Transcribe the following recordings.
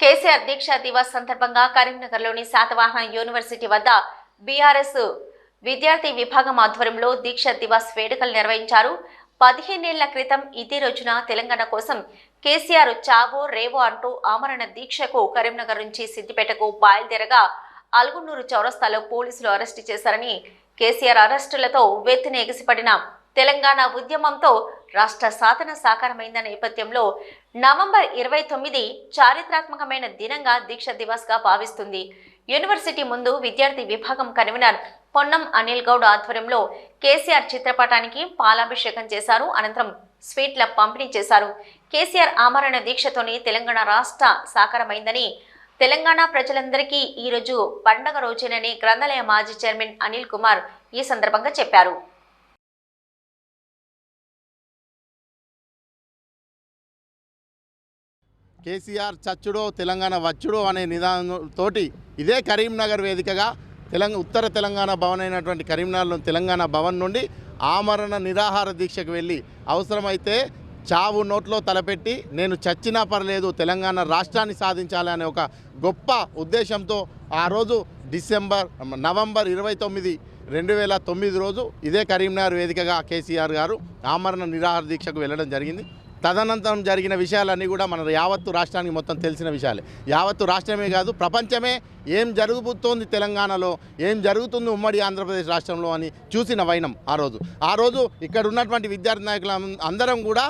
కేసీఆర్ దీక్షా దివాస్ సందర్భంగా కరీంనగర్లోని శాతవాహన యూనివర్సిటీ వద్ద బీఆర్ఎస్ విద్యార్థి విభాగం ఆధ్వర్యంలో దీక్షా దివాస్ వేడుకలు నిర్వహించారు. పదిహేనేళ్ళ క్రితం ఇదే రోజున తెలంగాణ కోసం కేసీఆర్ చావో రేవో అంటూ ఆమరణ దీక్షకు కరీంనగర్ నుంచి సిద్దిపేటకు బయలుదేరగా అల్గున్నూరు చౌరస్తాలో పోలీసులు అరెస్టు చేశారని కేసీఆర్ అరెస్టులతో ఉవ్వెత్తున ఎగిసిపడిన తెలంగాణ ఉద్యమంతో రాష్ట్ర సాధన సాకారమైందన్న నేపథ్యంలో నవంబర్ ఇరవై తొమ్మిది చారిత్రాత్మకమైన దినంగా దీక్ష దివస్గా భావిస్తుంది. యూనివర్సిటీ ముందు విద్యార్థి విభాగం కన్వీనర్ పొన్నం అనిల్ గౌడ్ ఆధ్వర్యంలో కేసీఆర్ చిత్రపటానికి పాలాభిషేకం చేశారు. అనంతరం స్వీట్ల పంపిణీ చేశారు. కేసీఆర్ ఆమరణ దీక్షతోని తెలంగాణ రాష్ట్ర సాకారమైందని తెలంగాణ ప్రజలందరికీ ఈరోజు పండగ రోజేనని గ్రంథాలయ మాజీ చైర్మన్ అనిల్ కుమార్ ఈ సందర్భంగా చెప్పారు. కేసీఆర్ చచ్చుడో తెలంగాణ వచ్చుడో అనే నిదానంతోటి ఇదే కరీంనగర్ వేదికగా తెలంగాణ ఉత్తర తెలంగాణ భవన్ అయినటువంటి కరీంనగర్లో తెలంగాణ భవన్ నుండి ఆమరణ నిరాహార దీక్షకు వెళ్ళి అవసరమైతే చావు నోట్లో తలపెట్టి నేను చచ్చినా పర్లేదు తెలంగాణ రాష్ట్రాన్ని సాధించాలి అనే ఒక గొప్ప ఉద్దేశంతో ఆ రోజు డిసెంబర్ నవంబర్ ఇరవై తొమ్మిది రెండు వేల తొమ్మిది రోజు ఇదే కరీంనగర్ వేదికగా కేసీఆర్ గారు ఆమరణ నిరాహార దీక్షకు వెళ్ళడం జరిగింది. తదనంతరం జరిగిన విషయాలన్నీ కూడా మన యావత్తు రాష్ట్రానికి మొత్తం తెలిసిన విషయాలే. యావత్తు రాష్ట్రమే కాదు ప్రపంచమే ఏం జరుగుతోంది తెలంగాణలో ఏం జరుగుతుంది ఉమ్మడి ఆంధ్రప్రదేశ్ రాష్ట్రంలో అని చూసిన వైనం ఆ రోజు. ఆ రోజు ఇక్కడ ఉన్నటువంటి విద్యార్థి నాయకులు అందరం కూడా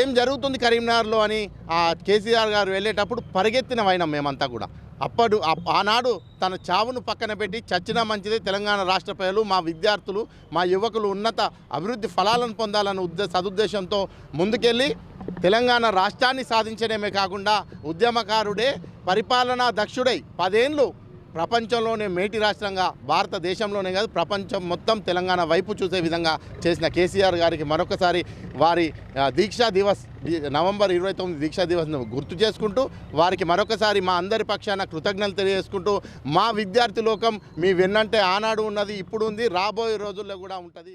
ఏం జరుగుతుంది కరీంనగర్లో అని ఆ కేసీఆర్ గారు వెళ్ళేటప్పుడు పరిగెత్తిన వైనం మేమంతా కూడా. అప్పుడు ఆనాడు తన చావును పక్కన పెట్టి చచ్చినా మంచిదే తెలంగాణ రాష్ట్ర ప్రజలు మా విద్యార్థులు మా యువకులు ఉన్నత అభివృద్ధి ఫలాలను పొందాలన్న ఉద్దే సదుద్దేశంతో ముందుకెళ్ళి తెలంగాణ రాష్ట్రాన్ని సాధించడమే కాకుండా ఉద్యమకారుడే పరిపాలనా దక్షుడై పదేళ్ళు ప్రపంచంలోనే మేటి రాష్ట్రంగా భారతదేశంలోనే కాదు ప్రపంచం మొత్తం తెలంగాణ వైపు చూసే విధంగా చేసిన కేసీఆర్ గారికి మరొకసారి వారి దీక్షా దివస్ నవంబర్ ఇరవై తొమ్మిది దీక్షా దివస్ను గుర్తు చేసుకుంటూ వారికి మరొకసారి మా అందరి పక్షాన కృతజ్ఞతలు తెలియజేసుకుంటూ మా విద్యార్థి లోకం మీ వెన్నంటే ఆనాడు ఉన్నది ఇప్పుడు ఉంది రాబోయే రోజుల్లో కూడా ఉంటుంది.